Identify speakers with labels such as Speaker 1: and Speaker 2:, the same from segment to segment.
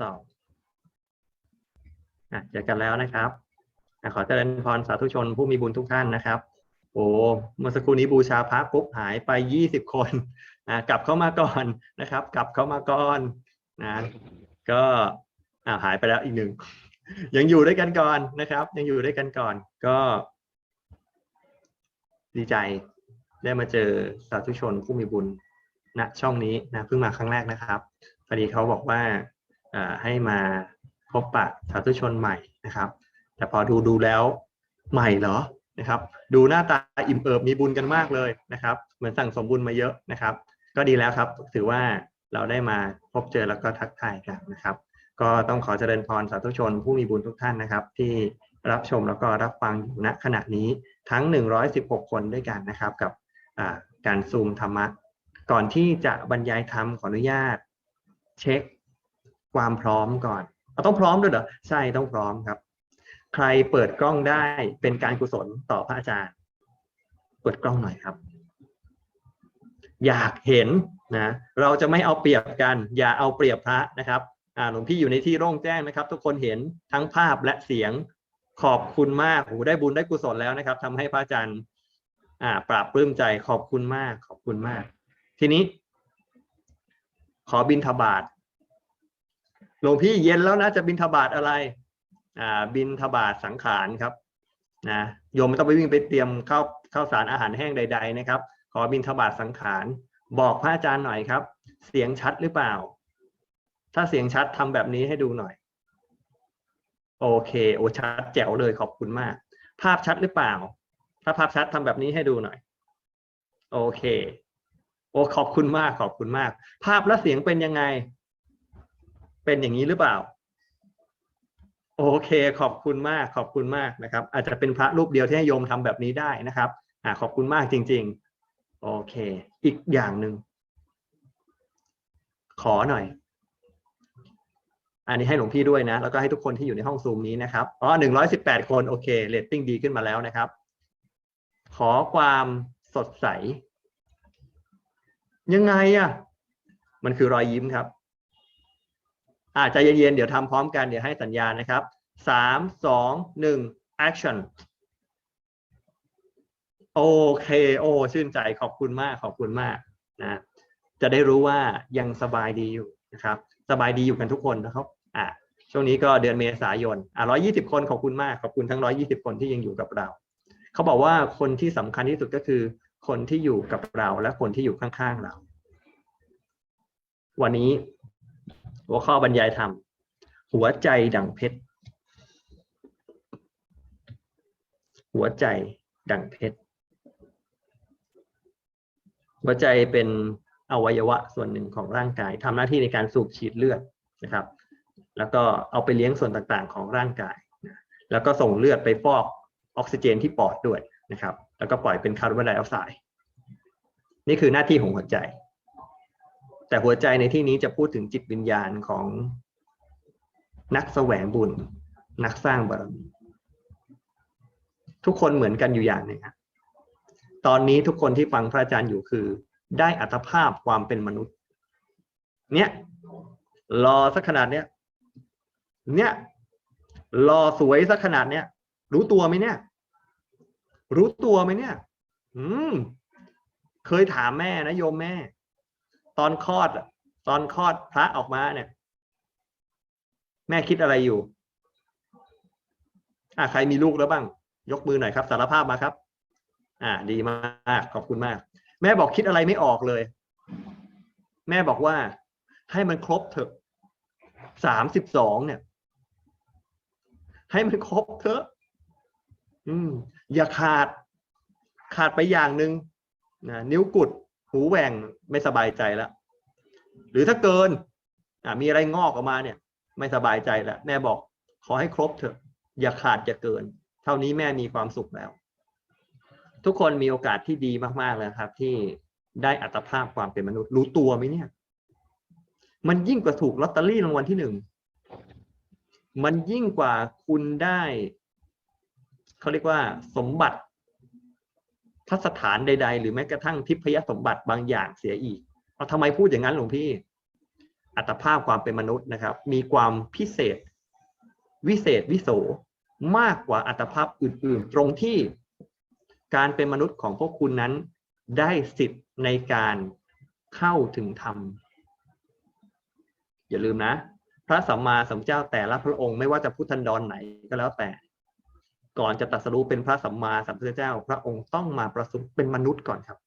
Speaker 1: สอบอะเจอกันแล้วนะครับอขอเจริญพรสาธุชนผู้มีบุญทุกท่านนะครับ โอ้เมื่อสักครู่นี้บูชาพระปุ๊บหายไปยี่สิบคนอะกลับเข้ามาก่อนนะครับ กลับเข้ามาก่อนนะก็อ่าหายไปแล้วอีกหนึ่งยังอยู่ด้วยกันก่อนนะครับ ยังอยู่ด้วยกันก่อนก็ ดีใจได้มาเจอสาธุชนผู้มีบุญณช่องนี้นะเพิ่งมาครั้งแรกนะครับพอดีเขาบอกว่า ให้มาพบปะสาธุชนใหม่นะครับ แต่พอดูดูแล้วใหม่เหรอนะครับ ดูหน้าตาอิ่มเอิบมีบุญกันมากเลยนะครับ เหมือนสั่งสมบุญมาเยอะนะครับ ก็ดีแล้วครับ ถือว่าเราได้มาพบเจอแล้วก็ทักทายกันนะครับ ก็ต้องขอเจริญพรสาธุชนผู้มีบุญทุกท่านนะครับ ที่รับชมแล้วก็รับฟังอยู่ณขณะนี้ทั้ง 116 คนด้วยกันนะครับ กับการซูมธรรมะก่อนที่จะบรรยายธรรมขออนุญาต เช็ค ความพร้อมก่อนเอาต้องพร้อมด้วยเหรอใช่ต้องพร้อมครับ ใครเปิดกล้องได้เป็นการกุศลต่อพระอาจารย์ เปิดกล้องหน่อยครับ อยากเห็นนะเราจะไม่เอาเปรียบกัน อย่าเอาเปรียบพระนะครับอ่าหลวงพี่อยู่ในที่โล่งแจ้งนะครับ ทุกคนเห็นทั้งภาพและเสียงขอบคุณมากโอ้โหได้บุญได้กุศลแล้วนะครับทำให้พระอาจารย์อ่าปราบปลื้มใจขอบคุณมาก ขอบคุณมาก ทีนี้ ขอบินทบาท หลวงพี่เย็นแล้วนะจะบินทบาทอะไรอ่าบินทบาทสังขารครับนะโยมไม่ต้องไปวิ่งไปเตรียมข้าวข้าวสารอาหารแห้งใด ๆ นะครับ ขอบินทบาทสังขารบอกพระอาจารย์หน่อยครับ เสียงชัดหรือเปล่า ถ้าเสียงชัดทำแบบนี้ให้ดูหน่อย โอเคโอชัดแจ๋วเลยขอบคุณมาก ภาพชัดหรือเปล่า ถ้าภาพชัดทำแบบนี้ให้ดูหน่อย โอเค โอ้ขอบคุณมากขอบคุณมาก ภาพและเสียงเป็นยังไง เป็นอย่างนี้หรือเปล่า โอเคขอบคุณมากขอบคุณมากนะครับ อาจจะเป็นพระรูปเดียวที่ให้โยมทำแบบนี้ได้นะครับอ่าขอบคุณมากจริง ๆ โอเค อีกอย่างหนึ่งขอหน่อย อันนี้ให้หลวงพี่ด้วยนะ แล้วก็ให้ทุกคนที่อยู่ในห้องซูมนี้นะครับอ๋อหนึ่งร้อยสิบแปดคนโอเคเรตติ้งดีขึ้นมาแล้วนะครับ ขอความสดใส ยังไงอะ มันคือรอยยิ้มครับ อ่าใจเย็นๆ เดี๋ยวทำพร้อมกัน เดี๋ยวให้สัญญาณนะครับสามสองหนึ่ง action โอเค โอ้ ชื่นใจ ขอบคุณมาก ขอบคุณมากนะ จะได้รู้ว่ายังสบายดีอยู่นะครับ สบายดีอยู่กันทุกคนนะครับ อ่าช่วงนี้ก็เดือนเมษายน อ่าร้อยี่สิบคน ขอบคุณมาก ขอบคุณทั้งร้อยี่สิบคนที่ยังอยู่กับเรา เขาบอกว่าคนที่สำคัญที่สุดก็คือ คนที่อยู่กับเราและคนที่อยู่ข้างๆเรา วันนี้ หัวข้อบรรยายธรรม หัวใจดังเพชร หัวใจดังเพชร หัวใจเป็นอวัยวะส่วนหนึ่งของร่างกายทำหน้าที่ในการสูบฉีดเลือดนะครับ แล้วก็เอาไปเลี้ยงส่วนต่างๆ ของร่างกาย แล้วก็ส่งเลือดไปฟอกออกซิเจนที่ปอดด้วยนะครับ แล้วก็ปล่อยเป็นคาร์บอนไดออกไซด์ นี่คือหน้าที่ของหัวใจ แต่หัวใจในที่นี้จะพูดถึงจิตวิญญาณของนักแสวงบุญ นักสร้างบารมีทุกคนเหมือนกันอยู่อย่างหนึ่งครับตอนนี้ทุกคนที่ฟังพระอาจารย์อยู่คือ ได้อัตภาพความเป็นมนุษย์ เนี่ย รอสักขนาดเนี้ยเนี่ยรอสวยสักขนาดเนี้ยรู้ตัวไหมเนี่ย รู้ตัวไหมเนี่ย อืม เคยถามแม่นะโยมแม่ ตอนคลอดตอนคลอดพระออกมาเนี่ย แม่คิดอะไรอยู่อ่าใครมีลูกแล้วบ้าง ยกมือหน่อยครับ สารภาพมาครับ อ่า ดีมากขอบคุณมาก แม่บอกคิดอะไรไม่ออกเลย แม่บอกว่า ให้มันครบเถอะสามสิบสองเนี่ย ให้มันครบเถอะ อืม อย่าขาด ขาดไปอย่างหนึ่งนะนิ้วกุด หูแหว่งไม่สบายใจแล้วหรือถ้าเกินมีอะไรงอกออกมาเนี่ย ไม่สบายใจแล้วแม่บอกขอให้ครบเถอะ อย่าขาดอย่าเกิน เท่านี้แม่มีความสุขแล้ว ทุกคนมีโอกาสที่ดีมากๆเลยครับ ที่ได้อัตภาพความเป็นมนุษย์ รู้ตัวไหมเนี่ย มันยิ่งกว่าถูกลอตเตอรี่รางวัลที่หนึ่งมันยิ่งกว่าคุณได้ เขาเรียกว่าสมบัติ พัสถานใด ๆ หรือแม้กระทั่งทิพยสมบัติบางอย่างเสียอีกเอาทำไมพูดอย่างนั้นหลวงพี่ อัตภาพความเป็นมนุษย์นะครับ มีความพิเศษ วิเศษวิโสมากกว่าอัตภาพอื่น ๆ ตรงที่การเป็นมนุษย์ของพวกคุณนั้น ได้สิทธิ์ในการเข้าถึงธรรม อย่าลืมนะ พระสัมมาสัมพุทธเจ้าแต่ละพระองค์ไม่ว่าจะพุทธันดรไหนก็แล้วแต่ ก่อนจะตรัสรู้เป็นพระสัมมาสัมพุทธเจ้า พระองค์ต้องมาประสูติเป็นมนุษย์ก่อนครับ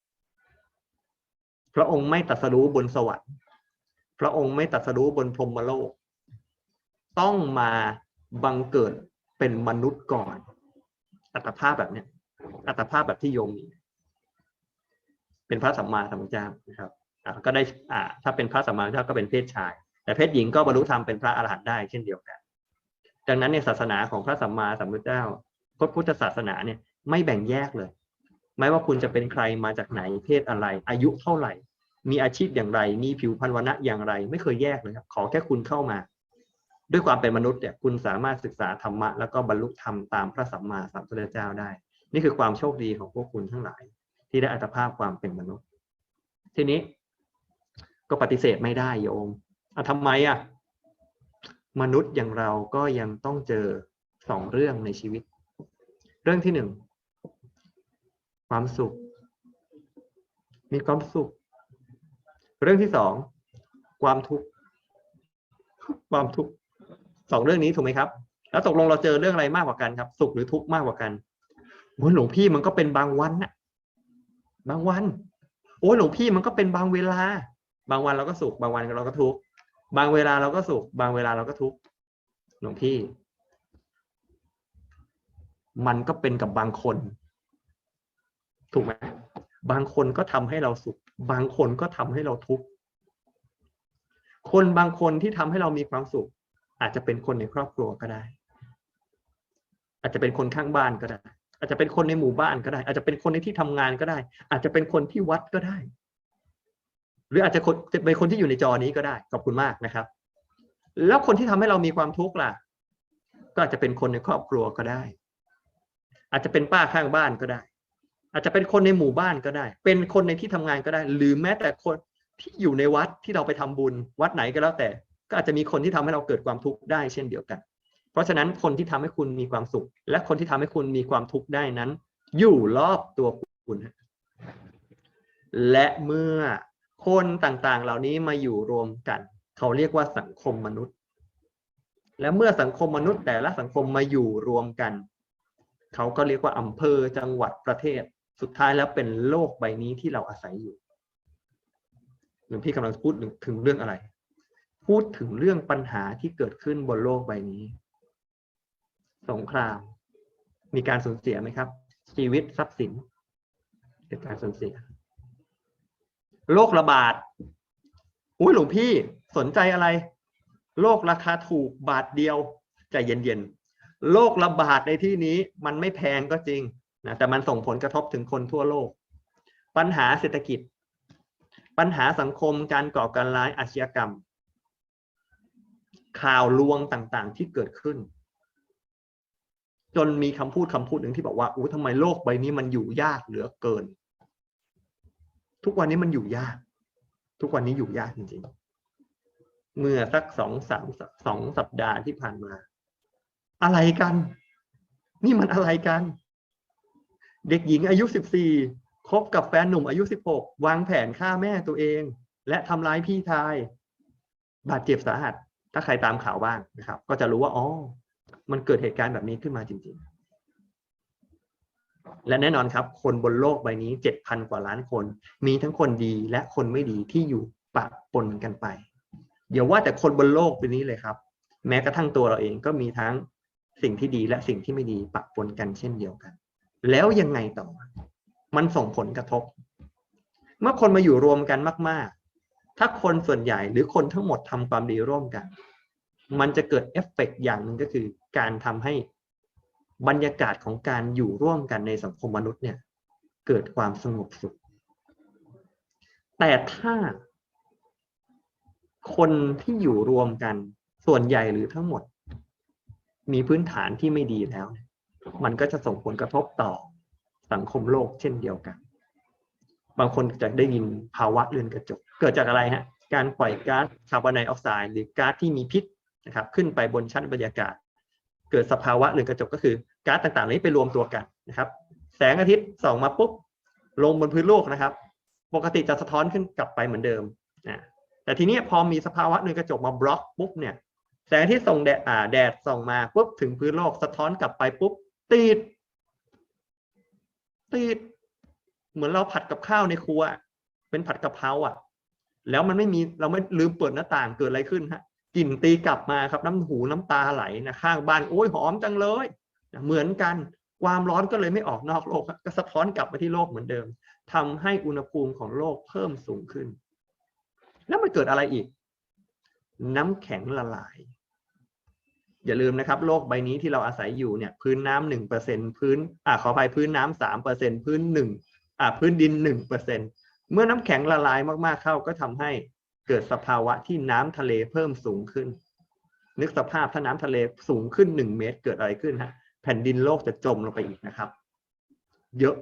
Speaker 1: พระองค์ไม่ตรัสรู้บนสวรรค์ พระองค์ไม่ตรัสรู้บนพรหมโลก ต้องมาบังเกิดเป็นมนุษย์ก่อน อัตภาพแบบเนี้ยอัตภาพแบบที่โยมมีเป็นพระสัมมาสัมพุทธเจ้านะครับก็ได้อ่าถ้าเป็นพระสัมมาสัมพุทธเจ้าก็เป็นเพศชาย แต่เพศหญิงก็บรรลุธรรมเป็นพระอรหันต์ได้เช่นเดียวกัน ดังนั้นในศาสนาของพระสัมมาสัมพุทธเจ้า พระพุทธศาสนาเนี่ยไม่แบ่งแยกเลย ไม่ว่าคุณจะเป็นใครมาจากไหนเพศอะไร อายุเท่าไหร่ มีอาชีพอย่างไร มีผิวพรรณวรรณะอย่างไร ไม่เคยแยกเลยครับขอแค่คุณเข้ามา ด้วยความเป็นมนุษย์เนี่ยคุณสามารถศึกษาธรรมะแล้วก็บรรลุธรรมตามพระสัมมาสัมพุทธเจ้าได้ นี่คือความโชคดีของพวกคุณทั้งหลาย ที่ได้อัตภาพความเป็นมนุษย์ ทีนี้ ก็ปฏิเสธไม่ได้โยมอะทำไมอะมนุษย์อย่างเราก็ยังต้องเจอสองเรื่องในชีวิต เรื่องที่หนึ่งความสุข มีความสุข เรื่องที่สองความทุกข์ความทุกข์สองเรื่องนี้ถูกไหมครับ แล้วตกลงเราเจอเรื่องอะไรมากกว่ากันครับ สุขหรือทุกข์มากกว่ากันโอ้ยหลวงพี่มันก็เป็นบางวันน่ะ บางวัน โอ้ยหลวงพี่มันก็เป็นบางเวลา บางวันเราก็สุข บางวันเราก็ทุกข์บางเวลาเราก็สุข บางเวลาเราก็ทุกข์หลวงพี่ มันก็เป็นกับบางคน ถูกไหมบางคนก็ทำให้เราสุข บางคนก็ทำให้เราทุกข์คนบางคนที่ทำให้เรามีความสุข อาจจะเป็นคนในครอบครัวก็ได้ อาจจะเป็นคนข้างบ้านก็ได้ อาจจะเป็นคนในหมู่บ้านก็ได้ อาจจะเป็นคนในที่ทำงานก็ได้ อาจจะเป็นคนที่วัดก็ได้ หรืออาจจะเป็นคนที่อยู่ในจอนี้ก็ได้ขอบคุณมากนะครับ แล้วคนที่ทำให้เรามีความทุกข์ล่ะ ก็อาจจะเป็นคนในครอบครัวก็ได้ อาจจะเป็นป้าข้างบ้านก็ได้ อาจจะเป็นคนในหมู่บ้านก็ได้ เป็นคนในที่ทำงานก็ได้ หรือแม้แต่คนที่อยู่ในวัดที่เราไปทำบุญวัดไหนก็แล้วแต่ ก็อาจจะมีคนที่ทำให้เราเกิดความทุกข์ได้เช่นเดียวกัน เพราะฉะนั้นคนที่ทำให้คุณมีความสุข และคนที่ทำให้คุณมีความทุกข์ได้นั้น อยู่รอบตัวคุณและเมื่อคนต่างๆ เหล่านี้มาอยู่รวมกัน เขาเรียกว่าสังคมมนุษย์ และเมื่อสังคมมนุษย์แต่ละสังคมมาอยู่รวมกัน เขาก็เรียกว่าอำเภอจังหวัดประเทศ สุดท้ายแล้วเป็นโลกใบนี้ที่เราอาศัยอยู่หลวงพี่กำลังพูดถึงเรื่องอะไร พูดถึงเรื่องปัญหาที่เกิดขึ้นบนโลกใบนี้ สงคราม มีการสูญเสียไหมครับ ชีวิตทรัพย์สินเกิดการสูญเสีย โรคระบาดอุ้ยหลวงพี่สนใจอะไร โรคราคาถูกบาทเดียวใจเย็นๆ โรคระบาดในที่นี้มันไม่แพงก็จริงนะแต่มันส่งผลกระทบถึงคนทั่วโลก ปัญหาเศรษฐกิจ ปัญหาสังคมการก่อการร้ายอาชญากรรม ข่าวลวงต่างๆ ที่เกิดขึ้น จนมีคำพูดคำพูดหนึ่งที่บอกว่าอู้ทำไมโลกใบนี้มันอยู่ยากเหลือเกิน ทุกวันนี้มันอยู่ยาก ทุกวันนี้อยู่ยากจริงๆ เมื่อสักสองสามสองสัปดาห์ที่ผ่านมา อะไรกัน นี่มันอะไรกัน เด็กหญิงอายุสิบสี่คบกับแฟนหนุ่มอายุสิบหกวางแผนฆ่าแม่ตัวเอง และทำร้ายพี่ชาย บาดเจ็บสาหัส ถ้าใครตามข่าวบ้างนะครับ ก็จะรู้ว่าอ๋อมันเกิดเหตุการณ์แบบนี้ขึ้นมาจริง ๆ และแน่นอนครับ คนบนโลกใบนี้เจ็ดพันกว่าล้านคน มีทั้งคนดีและคนไม่ดีที่อยู่ปะปนกันไปเดี๋ยวว่าแต่คนบนโลกใบนี้เลยครับ แม้กระทั่งตัวเราเองก็มีทั้ง สิ่งที่ดีและสิ่งที่ไม่ดีปะปนกันเช่นเดียวกัน แล้วยังไงต่อ มันส่งผลกระทบ เมื่อคนมาอยู่รวมกันมาก ๆ ถ้าคนส่วนใหญ่หรือคนทั้งหมดทำความดีร่วมกัน มันจะเกิดเอฟเฟกต์อย่างหนึ่งก็คือการทำให้บรรยากาศของการอยู่ร่วมกันในสังคมมนุษย์เนี่ย เกิดความสงบสุข แต่ถ้าคนที่อยู่รวมกันส่วนใหญ่หรือทั้งหมด มีพื้นฐานที่ไม่ดีแล้ว มันก็จะส่งผลกระทบต่อสังคมโลกเช่นเดียวกัน บางคนจะได้ยินภาวะเรือนกระจก เกิดจากอะไรฮะ การปล่อยก๊าซคาร์บอนไดออกไซด์หรือก๊าซที่มีพิษนะครับ ขึ้นไปบนชั้นบรรยากาศ เกิดสภาวะเรือนกระจกก็คือก๊าซต่างๆ นี้ไปรวมตัวกันนะครับ แสงอาทิตย์ส่องมาปุ๊บลงบนพื้นโลกนะครับ ปกติจะสะท้อนขึ้นกลับไปเหมือนเดิมนะแต่ทีนี้พอมีสภาวะเรือนกระจกมาบล็อกปุ๊บเนี่ย แสงที่ส่องแดดอ่าแดดส่องมาปุ๊บถึงพื้นโลกสะท้อนกลับไปปุ๊บติดติดเหมือนเราผัดกับข้าวในครัว เป็นผัดกะเพราอะ แล้วมันไม่มีเราไม่ลืมเปิดหน้าต่างเกิดอะไรขึ้นฮะกลิ่นตีกลับมาครับน้ำหูน้ำตาไหลนะข้างบ้านโอ้ยหอมจังเลยเหมือนกันความร้อนก็เลยไม่ออกนอกโลกก็สะท้อนกลับมาที่โลกเหมือนเดิมทำให้อุณหภูมิของโลกเพิ่มสูงขึ้น แล้วมันเกิดอะไรอีก น้ำแข็งละลาย อย่าลืมนะครับ โลกใบนี้ที่เราอาศัยอยู่เนี่ย พื้นน้ำหนึ่งเปอร์เซ็นพื้นอ่าขออภัยพื้นน้ำสามเปอร์เซ็นพื้นหนึ่งอ่าพื้นดินหนึ่งเปอร์เซ็นเมื่อน้ำแข็งละลายมากๆเข้าก็ทำให้เกิดสภาวะที่น้ำทะเลเพิ่มสูงขึ้น นึกสภาพถ้าน้ำทะเลสูงขึ้นหนึ่งเมตรเกิดอะไรขึ้นฮะแผ่นดินโลกจะจมลงไปอีกนะครับ เยอะ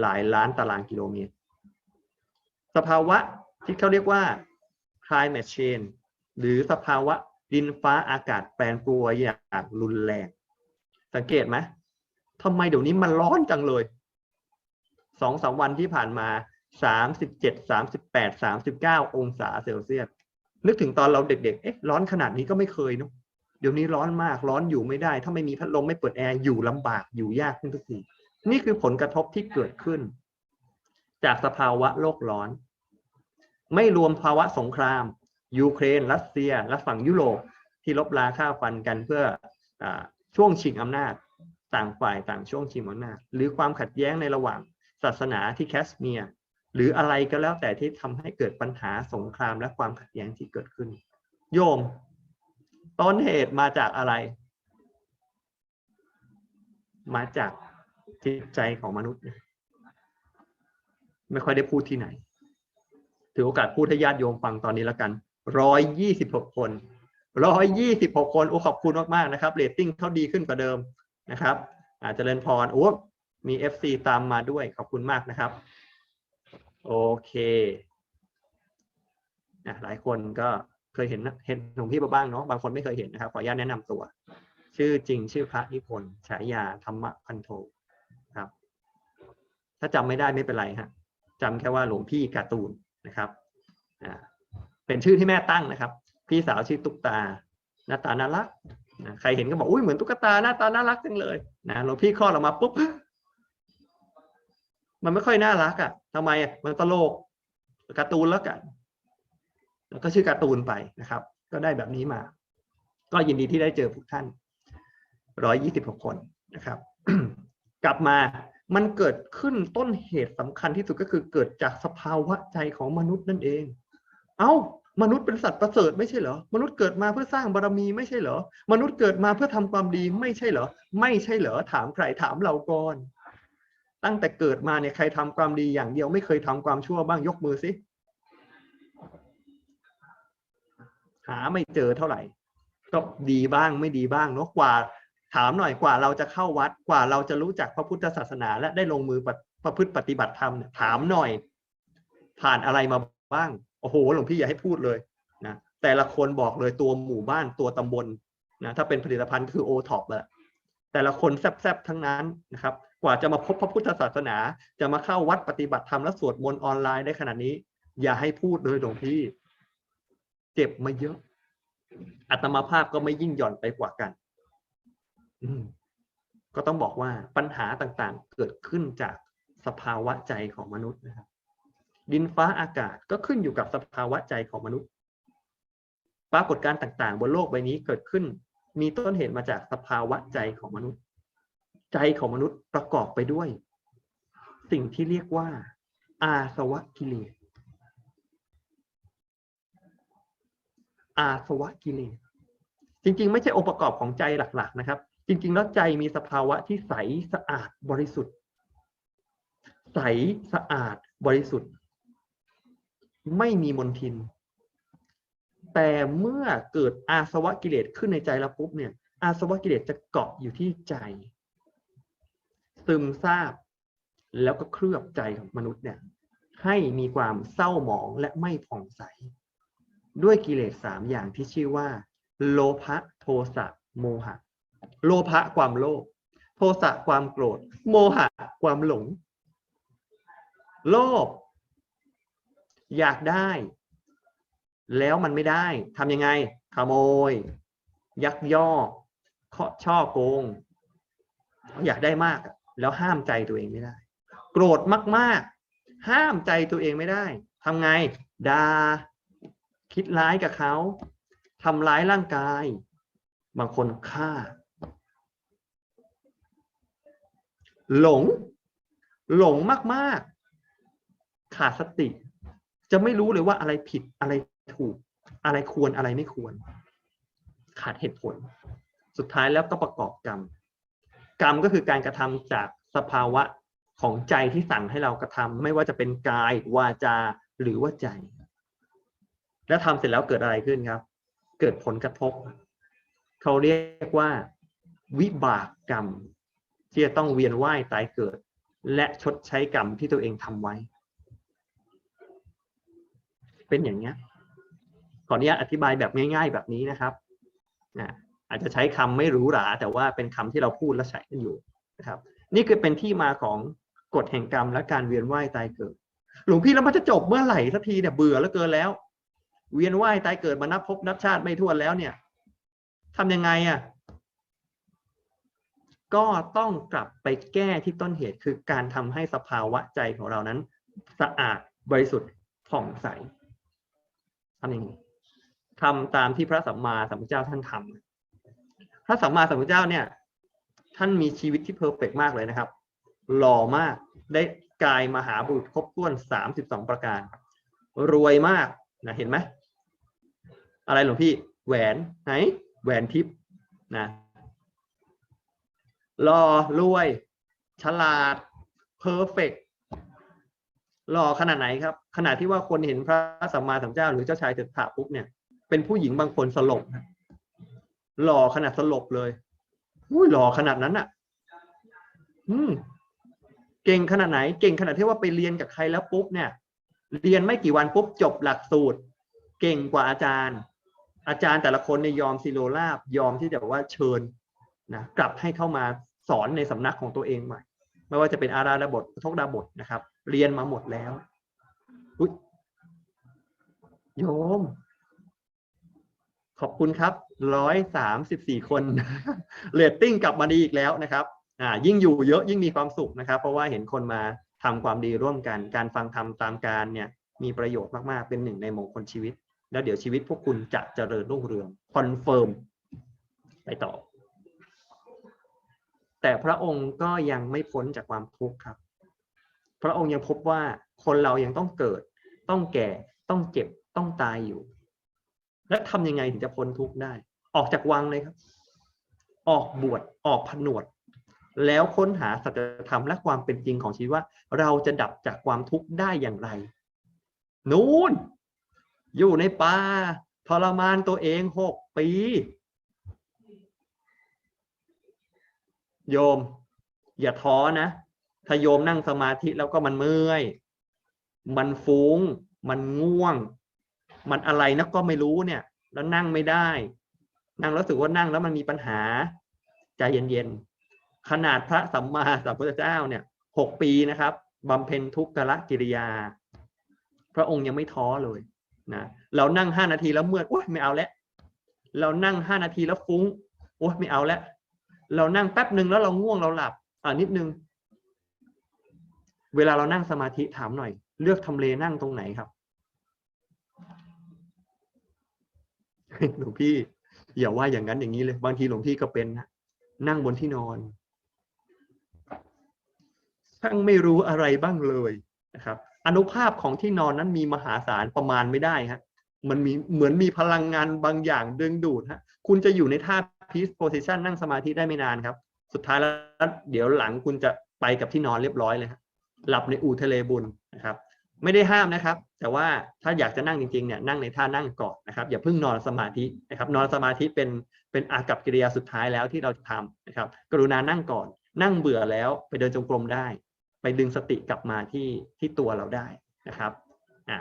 Speaker 1: หลายล้านตารางกิโลเมตร สภาวะที่เขาเรียกว่า climate change หรือสภาวะดินฟ้าอากาศแปรปรวนอย่างรุนแรง สังเกตไหมทำไมเดี๋ยวนี้มันร้อนจังเลยสองสามวันที่ผ่านมาสามสิบเจ็ดสามสิบแปดสามสิบเก้าองศาเซลเซียสนึกถึงตอนเราเด็ก ๆ เอ๊ะร้อนขนาดนี้ก็ไม่เคยเนาะเดี๋ยวนี้ร้อนมากร้อนอยู่ไม่ได้ ถ้าไม่มีพัดลมไม่เปิดแอร์อยู่ลำบากอยู่ยากขึ้นทุกทีนี่คือผลกระทบที่เกิดขึ้น จากสภาวะโลกร้อน ไม่รวมภาวะสงคราม ยูเครน รัสเซีย และฝั่งยุโรปที่ลบราค่าฟันกันเพื่ออช่วงชิงอำนาจ ต่างฝ่ายต่างช่วงชิงอำนาจ หรือความขัดแย้งในระหว่างศาสนาที่แคสเมียร์หรืออะไรก็แล้วแต่ที่ทำให้เกิดปัญหาสงครามและความขัดแย้งที่เกิดขึ้น โยม ต้นเหตุมาจากอะไร มาจากจิตใจของมนุษย์ ไม่ค่อยได้พูดที่ไหน ถือโอกาสพูดให้ญาติโยมฟังตอนนี้แล้วกัน ร้อยยี่สิบหกคนร้อยยี่สิบหกคนโอ้ขอบคุณมากๆนะครับเรตติ้งเขาดีขึ้นกว่าเดิมนะครับอาจจะเริญพรโอ้มีเอฟซีตามมาด้วยขอบคุณมากนะครับ โอเคนะหลายคนก็เคยเห็นเห็นหลวงพี่บ้างเนาะบางคนไม่เคยเห็นนะครับ ขออนุญาตแนะนำตัว ชื่อจริงชื่อพระนิพนธ์ฉายาธรรมพันโทครับ ถ้าจำไม่ได้ไม่เป็นไรฮะจำแค่ว่าหลวงพี่การ์ตูนนะครับอ่า เป็นชื่อที่แม่ตั้งนะครับ พี่สาวชื่อตุ๊กตา หน้าตาน่ารักนะใครเห็นก็บอกอุ้ยเหมือนตุ๊กตาหน้าตาน่ารักจังเลยนะหลวงพี่คลอดออกมาปุ๊บมันไม่ค่อยน่ารักอะ่ะทำไมอะมันตลกการ์ตูนแล้วกัน แล้วก็ชื่อการ์ตูนไปนะครับ ก็ได้แบบนี้มา ก็ยินดีที่ได้เจอพวกท่านร้อยยี่สิบหกคนนะครับ กลับมามันเกิดขึ้นต้นเหตุสำคัญที่สุดก็คือเกิดจากสภาวะใจของมนุษย์นั่นเอง เอา้า มนุษย์เป็นสัตว์ประเสริฐไม่ใช่เหรอ มนุษย์เกิดมาเพื่อสร้างบารมีไม่ใช่เหรอ มนุษย์เกิดมาเพื่อทำความดีไม่ใช่เหรอ ไม่ใช่เหรอ ถามใครถามเราก่อน ตั้งแต่เกิดมาเนี่ยใครทำความดีอย่างเดียวไม่เคยทำความชั่วบ้างยกมือสิ หาไม่เจอเท่าไหร่ ก็ดีบ้างไม่ดีบ้างเนาะกว่า ถามหน่อยกว่าเราจะเข้าวัดกว่าเราจะรู้จักพระพุทธศาสนา และได้ลงมือประพฤติปฏิบัติธรรมถามหน่อย ผ่านอะไรมาบ้าง โอ้โหหลวงพี่อย่าให้พูดเลยนะแต่ละคนบอกเลยตัวหมู่บ้านตัวตำบลนะถ้าเป็นผลิตภัณฑ์คือโอท็อปแหละแต่ละคนแซบๆทั้งนั้นนะครับกว่าจะมาพบพระพุทธศาสนา จะมาเข้าวัดปฏิบัติธรรมและสวดมนต์ออนไลน์ได้ขนาดนี้ อย่าให้พูดเลยหลวงพี่ เจ็บมาเยอะอัตมาภาพก็ไม่ยิ่งหย่อนไปกว่ากัน อืก็ต้องบอกว่าปัญหาต่างๆ เกิดขึ้นจากสภาวะใจของมนุษย์นะครับ ดินฟ้าอากาศก็ขึ้นอยู่กับสภาวะใจของมนุษย์ ปรากฏการณ์ต่างๆ บนโลกใบนี้เกิดขึ้น มีต้นเหตุมาจากสภาวะใจของมนุษย์ ใจของมนุษย์ประกอบไปด้วย สิ่งที่เรียกว่า อาสวะกิเลสอาสวะกิเลสจริง ๆ ไม่ใช่องค์ประกอบของใจหลัก ๆ นะครับ จริง ๆ แล้วใจมีสภาวะที่ใสสะอาดบริสุทธิ์ ใสสะอาดบริสุทธิ์ ไม่มีมลทิน แต่เมื่อเกิดอาสวะกิเลสขึ้นในใจเราปุ๊บเนี่ย อาสวะกิเลสจะเกาะอยู่ที่ใจ ซึมซาบ แล้วก็เคลือบใจของมนุษย์เนี่ย ให้มีความเศร้าหมองและไม่ผ่องใส ด้วยกิเลสสามอย่างที่ชื่อว่า โลภะโทสะโมหะ โลภะความโลภโทสะความโกรธ โมหะ ความหลง โลภ อยากได้ แล้วมันไม่ได้ทำยังไง ขโมย ยักยอกข้อช่อโกง อยากได้มาก แล้วห้ามใจตัวเองไม่ได้ โกรธมาก ๆ ห้ามใจตัวเองไม่ได้ทำไงดา่าคิดร้ายกับเขาทำร้ายร่างกาย บางคนฆ่า หลง หลงมาก ๆ ขาดสติ จะไม่รู้เลยว่าอะไรผิดอะไรถูก อะไรควรอะไรไม่ควร ขาดเหตุผล สุดท้ายแล้วก็ประกอบกรรม กรรมก็คือการกระทำจากสภาวะของใจที่สั่งให้เรากระทำไม่ว่าจะเป็นกายวาจาหรือว่าใจ แล้วทำเสร็จแล้วเกิดอะไรขึ้นครับ เกิดผลกระทบ เขาเรียกว่า วิบากกรรม ที่จะต้องเวียนว่ายตายเกิด และชดใช้กรรมที่ตัวเองทำไว้ เป็นอย่างเนี้ยขออนุญาตอธิบายแบบง่าย ๆ แบบนี้นะครับอาจจะใช้คำไม่หรูหราแต่ว่าเป็นคำที่เราพูดและใช้กันอยู่นะครับ นี่คือเป็นที่มาของกฎแห่งกรรมและการเวียนว่ายตายเกิด หลวงพี่แล้วมันจะจบเมื่อไหร่สักทีเนี่ยเบื่อแล้วเกินแล้ว เวียนว่ายตายเกิดมานับพบนับชาติไม่ทั่วนแล้วเนี่ยทำยังไงอะก็ต้องกลับไปแก้ที่ต้นเหตุคือการทำให้สภาวะใจของเรานั้น สะอาดบริสุทธิ์ผ่องใส ทำยังทำตามที่พระสัมมาสัมพุทธเจ้าท่านทำพระสัมมาสัมพุทธเจ้าเนี่ย ท่านมีชีวิตที่เพอร์เฟกมากเลยนะครับ หล่อมากได้กายมหาบุรุษครบถ้วนสามสิบสองประการ รวยมากนะเห็นไหมอะไรหลวงพี่แหวนไหนแหวนทิพย์นะหล่อรวย ฉลาดเพอร์เฟกหล่อขนาดไหนครับ ขนาดที่ว่าคนเห็นพระสัมมาสัมพุทธเจ้า หรือเจ้าชายเถิดถาปุ๊บเนี่ย เป็นผู้หญิงบางคนสลบหล่อขนาดสลบเลยอุ้ยหล่อขนาดนั้นอะ อืม เก่งขนาดไหน เก่งขนาดที่ว่าไปเรียนกับใครแล้วปุ๊บเนี่ย เรียนไม่กี่วันปุ๊บจบหลักสูตร เก่งกว่าอาจารย์ อาจารย์แต่ละคนเนี่ยยอมซิโลลาบยอมที่จะว่าเชิญนะกลับให้เข้ามาสอนในสำนักของตัวเองใหม่ ไม่ว่าจะเป็นอาราดาบททกดาบทนะครับ เรียนมาหมดแล้ว อุ๊ยโยม ขอบคุณครับร้อยสามสิบสี่คนเรตติ้งกลับมาดีอีกแล้วนะครับ อ่า ยิ่งอยู่เยอะยิ่งมีความสุขนะครับ เพราะว่าเห็นคนมาทำความดีร่วมกัน การฟังธรรมตามการเนี่ย มีประโยชน์มาก ๆ เป็นหนึ่งในมงคลชีวิต แล้วเดี๋ยวชีวิตพวกคุณจะเจริญรุ่งเรืองคอนเฟิร์มไปต่อ แต่พระองค์ก็ยังไม่พ้นจากความทุกข์ครับ พระองค์ยังพบว่าคนเรายังต้องเกิด ต้องแก่ ต้องเจ็บ ต้องตายอยู่ และทำยังไงถึงจะพ้นทุกข์ได้ ออกจากวังเลยครับ ออกบวช ออกผนวด แล้วค้นหาสัจธรรมและความเป็นจริงของชีวิตว่า เราจะดับจากความทุกข์ได้อย่างไร นู่น อยู่ในป่าทรมานตัวเองหกปี โยม อย่าท้อนะ ถ้าโยมนั่งสมาธิแล้วก็มันเมื่อย มันฟุง้ง มันง่วง มันอะไรนะก็ไม่รู้เนี่ย แล้วนั่งไม่ได้ นั่งแล้วรู้สึกว่านั่งแล้วมันมีปัญหา ใจเย็นๆ ขนาดพระสัมมาสัมพุทธเจ้าเนี่ยหกปีนะครับบำเพ็ญทุกขละกิริยา พระองค์ยังไม่ท้อเลยนะเรานั่งห้านาทีแล้วเมื่อยโอ๊ยไม่เอาแล้วเรานั่งห้านาทีแล้วฟุง้งโอ๊ยไม่เอาแล้วเรานั่งแป๊บหนึ่งแล้วเราง่วงเราหลับ อ่านิดนึง เวลาเรานั่งสมาธิถามหน่อย เลือกทำเลนั่งตรงไหนครับหลวงพี่อย่าว่าอย่างนั้นอย่างนี้เลยบางทีหลวงพี่ก็เป็นนะนั่งบนที่นอนช่างไม่รู้อะไรบ้างเลยนะครับ อนุภาพของที่นอนนั้นมีมหาศาลประมาณไม่ได้ฮะมันมีเหมือนมีพลังงานบางอย่างดึงดูดฮะคุณจะอยู่ในท่า peace position นั่งสมาธิได้ไม่นานครับ สุดท้ายแล้วเดี๋ยวหลังคุณจะไปกับที่นอนเรียบร้อยเลยครับหลับในอู่ทะเลบุญนะครับ ไม่ได้ห้ามนะครับ แต่ว่าถ้าอยากจะนั่งจริงๆเนี่ยนั่งในท่านั่งก่อนนะครับ อย่าเพิ่งนอนสมาธินะครับ นอนสมาธิเป็นเป็นอากับกิริยาสุดท้ายแล้วที่เราจะทำนะครับ กรุณานั่งก่อน นั่งเบื่อแล้วไปเดินจงกรมได้ ไปดึงสติกลับมาที่ที่ตัวเราได้นะครับอะ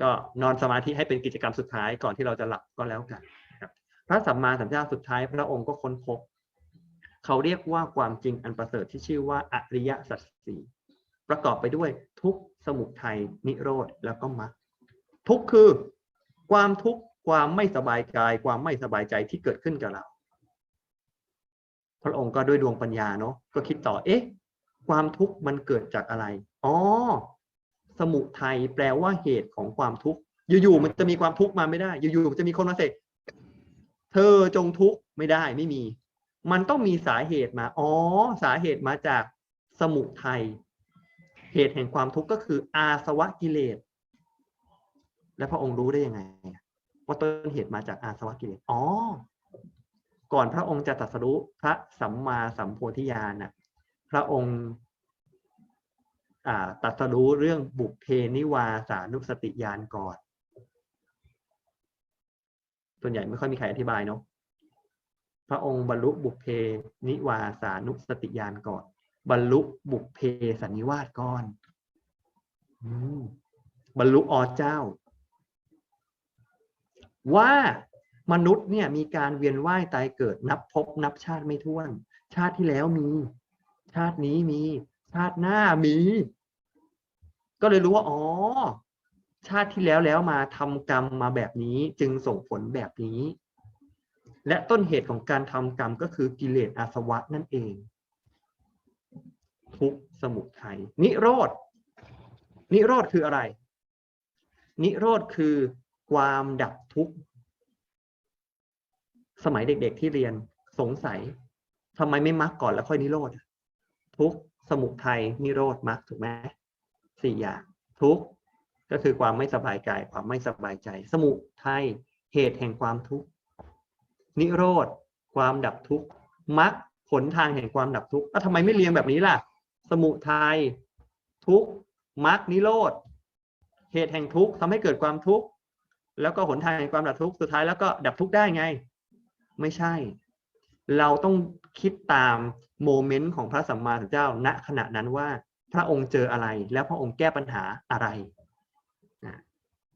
Speaker 1: ก็นอนสมาธิให้เป็นกิจกรรมสุดท้ายก่อนที่เราจะหลับก็แล้วกันครับพระสัมมาสัมพุทธเจ้าสุดท้ายพระองค์ก็ค้นพบ เขาเรียกว่าความจริงอันประเสริฐที่ชื่อว่าอริยสัจสี่ ประกอบไปด้วยทุกสมุทัยนิโรธแล้วก็มรรคทุกคือความทุกข์ความไม่สบายกาย ความไม่สบายใจที่เกิดขึ้นกับเรา พระองค์ก็ด้วยดวงปัญญาเนาะก็คิดต่อเอ๊ะ ความทุกข์มันเกิดจากอะไรอ๋อสมุทัยแปลว่าเหตุของความทุกข์อยู่ๆมันจะมีความทุกข์มาไม่ได้ อยู่ๆมันจะมีคนมาเสกเธอจงทุกข์ไม่ได้ไม่มี มันต้องมีสาเหตุมา อ๋อ สาเหตุมาจากสมุทัย เหตุแห่งความทุกข์ก็คืออาสวะกิเลส และพระองค์รู้ได้ยังไง ว่าต้นเหตุมาจากอาสวะกิเลส อ๋อ ก่อนพระองค์จะตรัสรู้พระสัมมาสัมโพธิญาณน่ะ พระองค์อ่าตรัสรู้เรื่องบุพเพนิวาสานุสติญาณก่อน ส่วนใหญ่ไม่ค่อยมีใครอธิบายเนาะ พระองค์บรรลุบุพเพนิวาสานุสติญาณก่อน บรรลุบุพเพสันนิวาสก่อนอืมบรรลุอเจ้า ว่ามนุษย์เนี่ยมีการเวียนว่ายตายเกิด นับพบนับชาติไม่ถ้วน ชาติที่แล้วมี ชาตินี้มี ชาติหน้ามี ก็เลยรู้ว่า อ๋อ ชาติที่แล้วแล้วมาทำกรรมมาแบบนี้จึงส่งผลแบบนี้ และต้นเหตุของการทำกรรมก็คือกิเลสอาสวะนั่นเอง ทุกสมุทัยนิโรธนิโรธคืออะไร นิโรธคือความดับทุกข์สมัยเด็กๆที่เรียนสงสัยทำไมไม่มรรคก่อนแล้วค่อยนิโรธทุกสมุทัยนิโรธมรรคถูกไหมสี่อย่างทุกก็คือความไม่สบายกายความไม่สบายใจ สมุทัยเหตุแห่งความทุกข์นิโรธความดับทุกข์มรรคผลทางแห่งความดับทุกข์แล้วทำไมไม่เรียงแบบนี้ล่ะ สมุทัยทุกมรรคนิโรธเหตุแห่งทุกข์ทำให้เกิดความทุกข์แล้วก็หนทางแห่งความดับทุกข์สุดท้ายแล้วก็ดับทุกข์ได้ไง ไม่ใช่ เราต้องคิดตามโมเมนต์ของพระสัมมาสัมพุทธเจ้าณขณะนั้นว่า พระองค์เจออะไร แล้วพระองค์แก้ปัญหาอะไร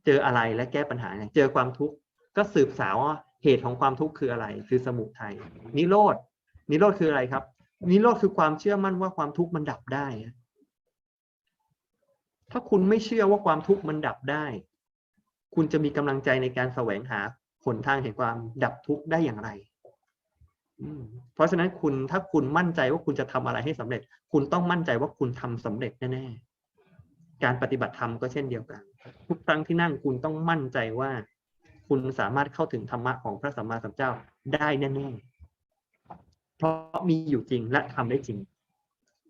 Speaker 1: เจออะไรและแก้ปัญหาไงเจอความทุกข์ก็สืบสาวว่าเหตุของความทุกข์คืออะไร คือสมุทัยนิโรธนิโรธคืออะไรครับ นิโรธคือความเชื่อมั่นว่าความทุกข์มันดับได้ ถ้าคุณไม่เชื่อว่าความทุกข์มันดับได้ คุณจะมีกำลังใจในการแสวงหาหนทางแห่งความดับทุกข์ได้อย่างไร เพราะฉะนั้นคุณถ้าคุณมั่นใจว่าคุณจะทำอะไรให้สำเร็จ คุณต้องมั่นใจว่าคุณทำสำเร็จแน่ๆ การปฏิบัติธรรมก็เช่นเดียวกัน ทุกครั้งที่นั่งคุณต้องมั่นใจว่า คุณสามารถเข้าถึงธรรมะของพระสัมมาสัมพุทธเจ้าได้แน่ๆ เพราะมีอยู่จริงและทำได้จริง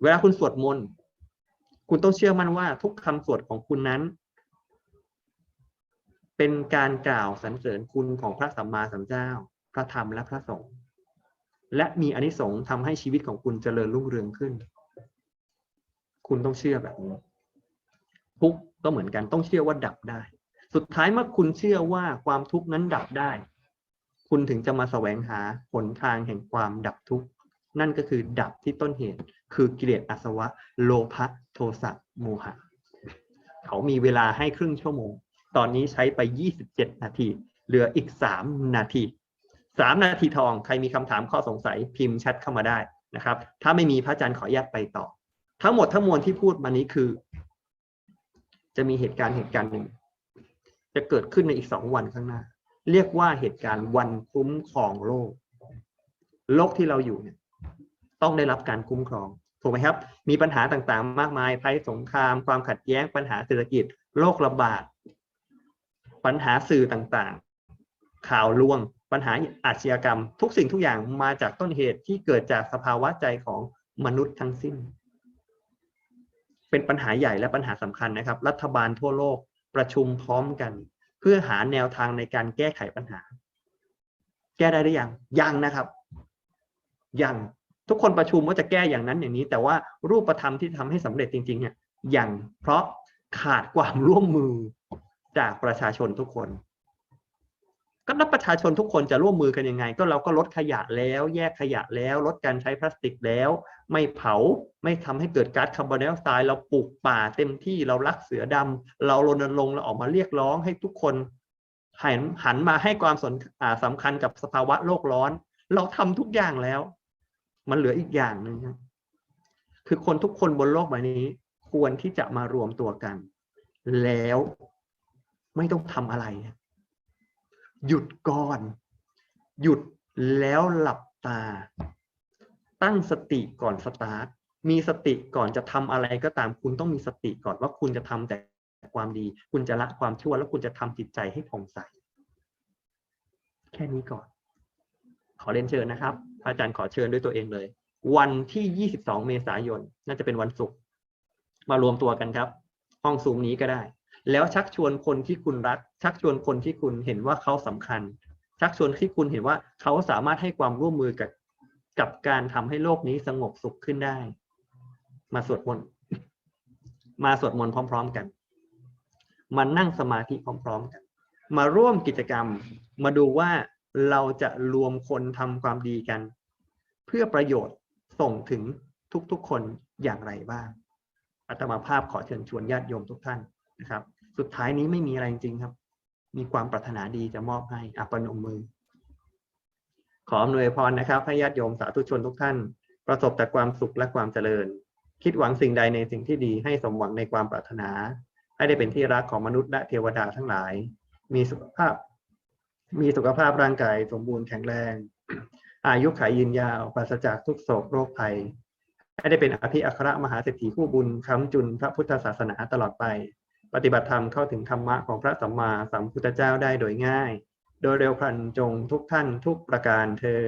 Speaker 1: เวลาคุณสวดมนต์คุณต้องเชื่อมั่นว่าทุกคำสวดของคุณนั้น เป็นการกล่าวสรรเสริญคุณของพระสัมมาสัมพุทธเจ้า พระธรรมและพระสงฆ์และมีอนิสงส์ทำให้ชีวิตของคุณเจริญรุ่งเรืองขึ้น คุณต้องเชื่อแบบนี้ทุกก็เหมือนกันต้องเชื่อว่าดับได้ สุดท้ายเมื่อคุณเชื่อว่าความทุกข์นั้นดับได้ คุณถึงจะมาแสวงหาหนทางแห่งความดับทุกข์ นั่นก็คือดับที่ต้นเหตุ คือกิเลสอาสวะ โลภะโทสะโมหะ เขามีเวลาให้ครึ่งชั่วโมง ตอนนี้ใช้ไป 27 นาที เหลืออีก 3 นาทีสามนาทีทอง ใครมีคำถามข้อสงสัยพิมพ์แชทเข้ามาได้นะครับ ถ้าไม่มีพระอาจารย์ขออนุญาตไปต่อ ทั้งหมดทั้งมวลที่พูดมานี้คือ จะมีเหตุการณ์เหตุการณ์หนึ่ง จะเกิดขึ้นในอีกสองวันข้างหน้า เรียกว่าเหตุการณ์วันคุ้มครองโลก โลกที่เราอยู่เนี่ยต้องได้รับการคุ้มครองถูกไหมครับ มีปัญหาต่างๆ มากมายภัยสงคราม ความขัดแย้งปัญหาเศรษฐกิจ โรคระบาด ปัญหาสื่อต่างๆ ข่าวลวง ปัญหาอาชญากรรม ทุกสิ่งทุกอย่างมาจากต้นเหตุที่เกิดจากสภาวะใจของมนุษย์ทั้งสิ้น เป็นปัญหาใหญ่และปัญหาสำคัญนะครับ รัฐบาลทั่วโลกประชุมพร้อมกัน เพื่อหาแนวทางในการแก้ไขปัญหา แก้ได้หรือยังยังนะครับยังทุกคนประชุมว่าจะแก้อย่างนั้นอย่างนี้ แต่ว่ารูปธรรมที่ทำให้สำเร็จจริงๆเนี่ยยังเพราะขาดความร่วมมือจากประชาชนทุกคน ก็นับประชาชนทุกคนจะร่วมมือกันยังไง ก็เราก็ลดขยะแล้ว แยกขยะแล้ว ลดการใช้พลาสติกแล้ว ไม่เผาไม่ทำให้เกิดก๊าซคาร์บอนไดออกไซด์เราปลูกป่าเต็มที่เรารักเสือดำเรารณรงค์เราออกมาเรียกร้องให้ทุกคนหันหันมาให้ความสนาสำคัญกับสภาวะโลกร้อน เราทำทุกอย่างแล้ว มันเหลืออีกอย่างหนึ่งคือคนทุกคนบนโลกใบนี้ ควรที่จะมารวมตัวกัน แล้วไม่ต้องทำอะไร หยุดก่อน หยุดแล้วหลับตา ตั้งสติก่อนสตาร์ทมีสติก่อนจะทำอะไรก็ตามคุณต้องมีสติก่อนว่าคุณจะทำแต่ความดี คุณจะละความชั่วแล้วคุณจะทำจิตใจให้ผ่องใส แค่นี้ก่อน ขอเรียนเชิญนะครับพระอาจารย์ขอเชิญด้วยตัวเองเลย วันที่ 22 เมษายน น่าจะเป็นวันศุกร์มารวมตัวกันครับ ห้องซูมนี้ก็ได้ แล้วชักชวนคนที่คุณรัก ชักชวนคนที่คุณเห็นว่าเขาสำคัญ ชักชวนที่คุณเห็นว่าเขาสามารถให้ความร่วมมือกับกับการทำให้โลกนี้สงบสุขขึ้นได้ มาสวดมนต์มาสวดมนต์พร้อม ๆ กัน มานั่งสมาธิพร้อม ๆ กัน มาร่วมกิจกรรม มาดูว่าเราจะรวมคนทำความดีกัน เพื่อประโยชน์ส่งถึงทุกๆคนอย่างไรบ้างอาตมาภาพขอเชิญชวนญาติโยมทุกท่านนะครับ สุดท้ายนี้ไม่มีอะไรจริงครับ มีความปรารถนาดีจะมอบให้อัปนมมือ ขออำนวยพรนะครับให้ญาติโยมสาธุชนทุกท่าน ประสบแต่ความสุขและความเจริญ คิดหวังสิ่งใดในสิ่งที่ดีให้สมหวังในความปรารถนา ให้ได้เป็นที่รักของมนุษย์และเทวดาทั้งหลาย มีสุขภาพ มีสุขภาพร่างกายสมบูรณ์แข็งแรง อายุขัยยืนยาวปราศจากทุกโศกโรคภัยให้ได้เป็นอภิอัครมหาเศรษฐีผู้บุญค้ำจุนพระพุทธศาสนาตลอดไป ปฏิบัติธรรมเข้าถึงธรรมะของพระสัมมาสัมพุทธเจ้าได้โดยง่าย โดยเร็วพลันจงทุกท่านทุกประการเธอ